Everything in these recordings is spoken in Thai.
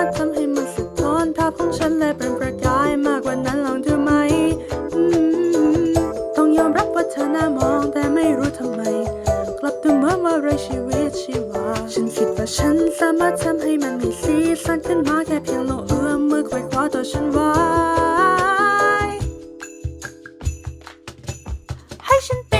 ารถทำให้มันสะท้อนภาพของฉันและเป็นประกายมากกว่านั้นลองดูไหมต้องยอมรับว่าเธอหน่ามองแต่ไม่รู้ทำไม กลับดูเหมือนว่าไรชีวิตชีวา ฉันคิดว่าฉันสามารถทำให้มันมีสีสันขึ้นมาแค่เพียงลงเอื้อมมือไขว้คว้าตัวฉันไว้ให้ฉัน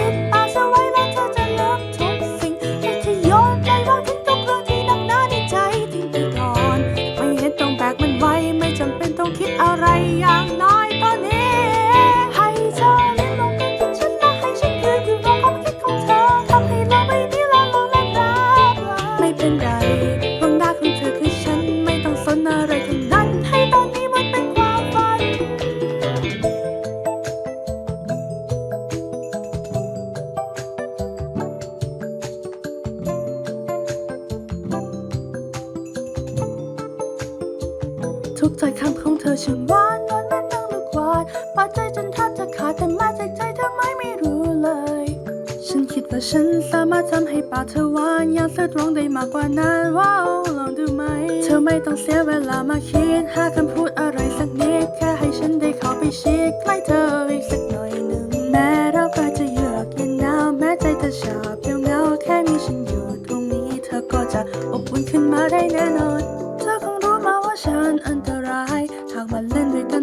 ทุกถ้อยคำของเธอช่างหวานนวลเหมือนดังลูกวานปาดใจจนแทบจะขาดแต่มาจากใจเธอไม่ไม่รู้เลย ฉันคิดว่าฉันสามารถทำให้ปากเธอหวานอยากเธอร้องได้มากกว่านั้นว้าวลองดูไหม เธอไม่ต้องเสียเวลามาคิดหาคำพูดอะไรสักนิด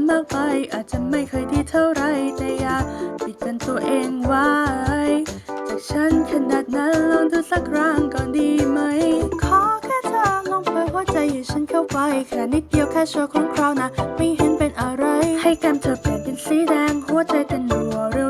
มากไป อาจจะไม่เคยดีเท่าไรแต่อย่าปิดกันตัวเองไว้ จากฉันขนาดนั้นลองดูสักครั้งก่อนดีไหม ขอแค่เธอลองเปิดหัวใจให้ฉันเข้าไปแค่นิดเดียวแค่ชั่วของคราวนะ ไม่เห็นเป็นอะไร ให้กันเธอเปลี่ยนเป็นสีแดงหัวใจเต้นรัวเร็ว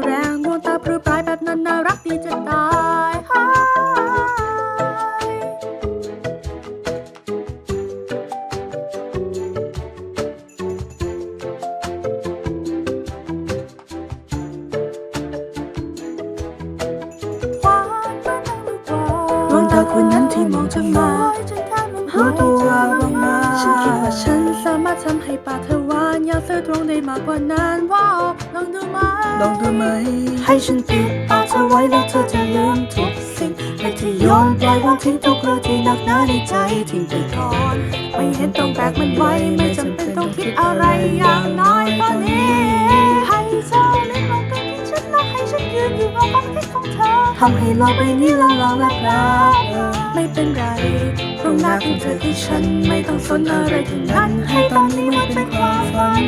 ที่มองมารู้ตัวบ้างไหมฉันคิดว่าฉันสามารถทำให้ปากเธอหวานอยากเธอตรงได้มากกว่านั้นว้าวลองดูไหมลองดูไหม ให้ฉันปิดปากเธอไว้แล้วเธอจะลืมทุกสิ่งให้เธอโยนปล่อยวางทิ้งทุกเรื่องที่หนักหนาในใจทิ้งไปก่อนไม่เห็นต้องแบกมันไว้ไม่จำเป็นต้องคิดอะไรอย่างน้อยตอนนี้ ให้เธอเล่นลงกันที่ฉันและให้ฉันยืนอยู่กับความคิดของเธอทำให้โลกใบนี้ละลองและพลาไ่นไรเพราะหน้าของเธอที่ฉันไม่ต้องสนอะไรทั้งนั้น ให้ตอนนี้มันเป็นความฝัน